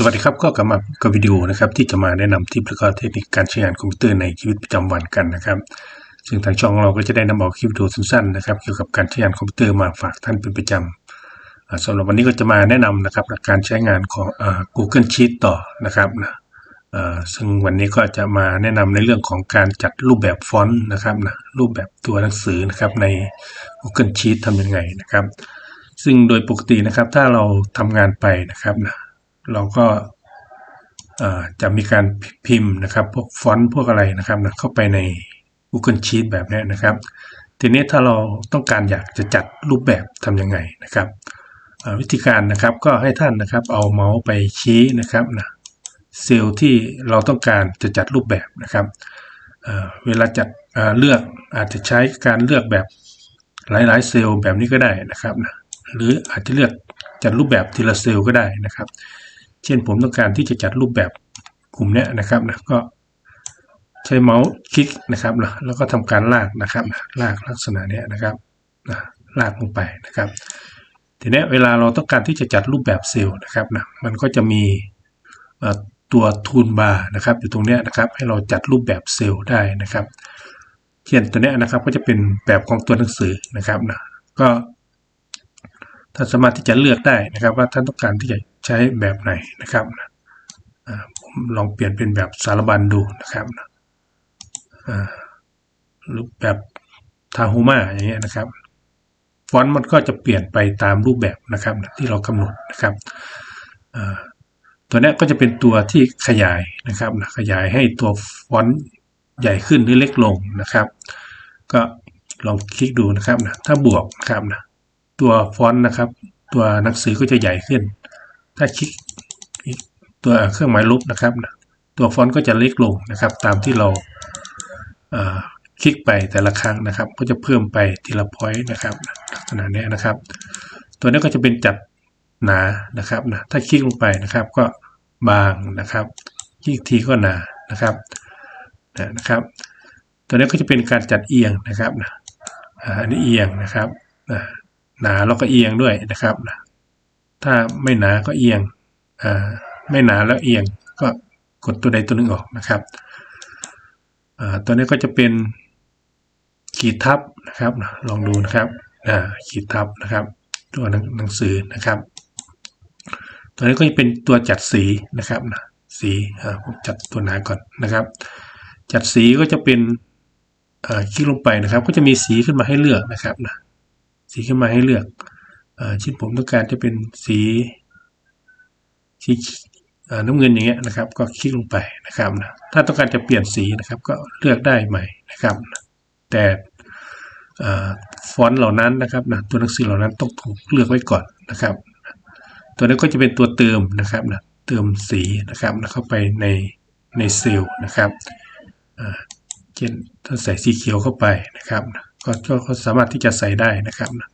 สวัสดีครับก็กลับมากับวิดีโอนะครับที่จะมาแนะนำทิปและก็เทคนิคการใช้งานคอมพิวเตอร์ในชีวิตประจำวันกันนะครับ ซึ่งทางช่องเราก็จะได้นำเอาคลิปวิดีโอสั้นๆนะครับเกี่ยวกับการใช้งานคอมพิวเตอร์มาฝากท่านเป็นประจำอ่าสำหรับวันนี้ก็จะมาแนะนำนะครับการใช้งานของอ Google Sheet ต่อนะครับนะซึ่งวันนี้ก็จะมาแนะนำในเรื่องของการจัดรูปแบบฟอนต์นะครับนะรูปแบบตัวหนังสือนะครับใน Google Sheet ทำยังไงนะครับ ซึ่งโดยปกตินะครับถ้าเราทำงานไปนะครับนะ เราก็จะมีการพิมพ์นะครับพวกฟอนต์พวกอะไรนะครับนะเข้าไปใน Google Sheet แบบนี้นะครับ ทีนี้ถ้าเราต้องการอยากจะจัดรูปแบบทำยังไงนะครับ วิธีการนะครับก็ให้ท่านนะครับเอาเมาส์ไปชี้นะครับนะเซลล์ที่เราต้องการจะจัดรูปแบบนะครับเวลาจัดเลือกอาจจะใช้การเลือกแบบหลายๆ เซลล์แบบนี้ก็ได้นะครับนะหรืออาจจะเลือกจัดรูปแบบทีละเซลล์ก็ได้นะครับ เช่นผมต้องการที่จะจัดรูปแบบกลุ่มเนี้ยนะครับนะก็ใช้เมาส์คลิกนะครับนะแล้วก็ทำการลากนะครับลากลักษณะเนี้ยนะครับนะลากลงไปนะครับ ทีนี้เวลาเราต้องการที่จะจัดรูปแบบเซลล์นะครับนะมันก็จะมีตัวทูลบาร์นะครับอยู่ตรงเนี้ยนะครับ ให้เราจัดรูปแบบเซลล์ได้นะครับเช่นตัวเนี้ยนะครับก็จะเป็นแบบของตัวหนังสือนะครับนะก็ท่านสามารถที่จะเลือกได้นะครับ ว่าท่านต้องการที่จะ ใช้แบบไหนนะครับผมลองเปลี่ยนเป็นแบบสารบัญดูนะครับอ่ารูปแบบทาฮูมาอย่างเงี้ยนะครับฟอนต์มันก็จะเปลี่ยนไปตามรูปแบบนะครับที่เรากำหนดนะครับตัวนี้ก็จะเป็นตัวที่ขยายนะครับขยายให้ตัวฟอนต์ใหญ่ขึ้นหรือเล็กลงนะครับ ก็ลองคลิกดูนะครับนะถ้าบวกนะครับนะตัวฟอนต์นะครับ ตัวหนังสือก็จะใหญ่ขึ้น ถ้าคลิกตัวเครื่องหมายลบนะครับ ตัวฟอนต์ก็จะเล็กลงนะครับ ตามที่เราคลิกไปแต่ละครั้งนะครับ ก็จะเพิ่มไปทีละพอยต์นะครับลักษณะนี้นะครับ ตัวนี้ก็จะเป็นจัดหนานะครับนะถ้าคลิกลงไปนะครับก็บางนะครับคลิกทีก็หนานะครับนะครับ ตัวนี้ก็จะเป็นการจัดเอียงนะครับนะอันนี้เอียงนะครับหนาแล้วก็เอียงด้วยนะครับ ถ้าไม่หนาก็เอียงอ่าไม่หนาแล้วเอียงก็กดตัวใดตัวหนึ่งออกนะครับอ่าตัวนี้ก็จะเป็นขีดทับนะครับ ลองดูนะครับอ่าขีดทับนะครับ ตัวหนังสือนะครับ ตัวนี้ก็จะเป็นตัวจัดสีนะครับนะสีอ่าผมจัดตัวหนาก่อนนะครับ จัดสีก็จะเป็นอ่าคลิกลงไปนะครับ ก็จะมีสีขึ้นมาให้เลือกนะครับนะสีขึ้นมาให้เลือก ชิ้นผมต้องการจะเป็นสีสีน้ำเงินอย่างเงี้ยนะครับ ก็คลิกลงไปนะครับนะถ้าต้องการจะเปลี่ยนสีนะครับ ก็เลือกได้ใหม่นะครับ แต่ฟอนต์เหล่านั้นนะครับนะตัวหนังสือเหล่านั้นต้องถูกเลือกไว้ก่อนนะครับ ตัวนี้ก็จะเป็นตัวเติมนะครับนะเติมสีนะครับนะเข้าไปในในเซลล์นะครับเช่นถ้าใส่สีเขียวเข้าไปนะครับก็ก็ก็สามารถที่จะใส่ได้นะครับนะ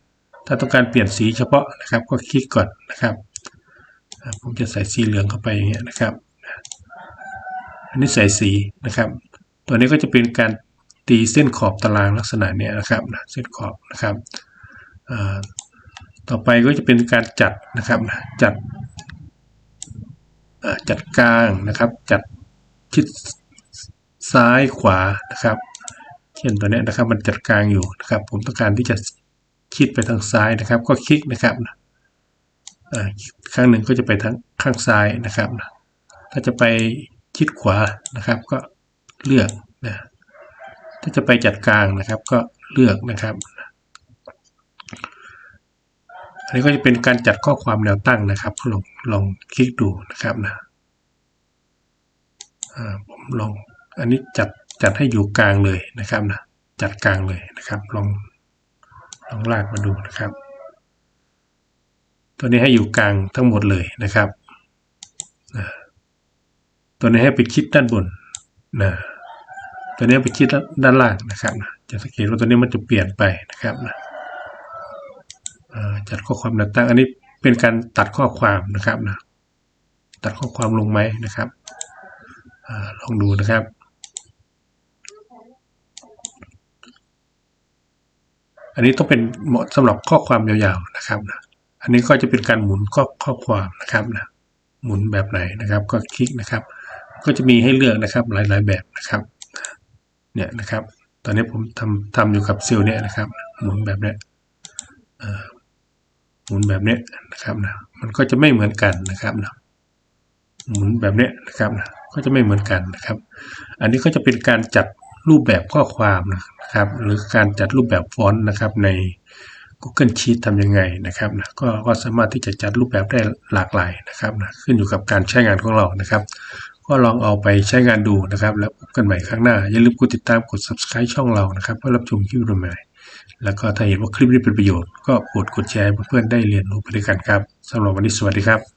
ถ้าต้องการเปลี่ยนสีเฉพาะนะครับ ก็คลิกก่อนนะครับผมจะใส่สีเหลืองเข้าไปอย่างเงี้ยนะครับ อันนี้ใส่สีนะครับ ตัวนี้ก็จะเป็นการตีเส้นขอบตารางลักษณะเนี้ยนะครับเส้นขอบนะครับต่อไปก็จะเป็นการจัดนะครับจัดจัดกลางนะครับ จัดชิดซ้ายขวานะครับ เช่นตัวเนี้ยนะครับมันจัดกลางอยู่นะครับ ผมต้องการที่จะ คิดไปทางซ้ายนะครับ ก็คลิกนะครับข้างหนึ่งก็จะไปทางข้างซ้ายนะครับ ถ้าจะไปคิดขวานะครับ ก็เลือกนะถ้าจะไปจัดกลางนะครับ ก็เลือกนะครับอันนี้ก็จะเป็นการจัดข้อความแนวตั้งนะครับลองลองคลิกดูนะครับนะผมลองอันนี้จัดจัดให้อยู่กลางเลยนะครับนะจัดกลางเลยนะครับ ลอง ลองลากมาดูนะครับ ตัวนี้ให้อยู่กลางทั้งหมดเลยนะครับนะตัวนี้ให้ไปคิดด้านบนนะตัวนี้ไปคิดด้านล่างนะครับ จะสังเกตว่าตัวนี้มันจะเปลี่ยนไปนะครับนะจัดข้อความแนวตั้งอันนี้เป็นการตัดข้อความนะครับนะตัดข้อความลงไหมนะครับอลองดูนะครับ อันนี้ต้องเป็นเหมาะสำหรับข้อความยาวๆนะครับนะอันนี้ก็จะเป็นการหมุนข้อข้อความนะครับนะหมุนแบบไหนนะครับ ก็คลิกนะครับ ก็จะมีให้เลือกนะครับหลายๆแบบนะครับเนี่ยนะครับ ตอนนี้ผมทำทำอยู่กับเซลล์เนี่ยนะครับ หมุนแบบเนี้ยหมุนแบบเนี้ยนะครับนะมันก็จะไม่เหมือนกันนะครับนะหมุนแบบเนี้ยนะครับนะก็จะไม่เหมือนกันนะครับ อันนี้ก็จะเป็นการจัด รูปแบบข้อความนะครับ หรือการจัดรูปแบบฟอนต์นะครับใน Google Sheet ทำยังไงนะครับนะก็ก็สามารถที่จะจัดรูปแบบได้หลากหลายนะครับนะขึ้นอยู่กับการใช้งานของเรานะครับ ก็ลองเอาไปใช้งานดูนะครับ แล้วพบกันใหม่ครั้งหน้า อย่าลืมกดติดตามกด subscribe ช่องเรานะครับเพื่อรับชมคลิปใหม่แล้วก็ถ้าเห็นว่าคลิปนี้เป็นประโยชน์ ก็กดกดแชร์เพื่อนๆได้เรียนรู้ไปด้วยกันครับสำหรับวันนี้สวัสดีครับ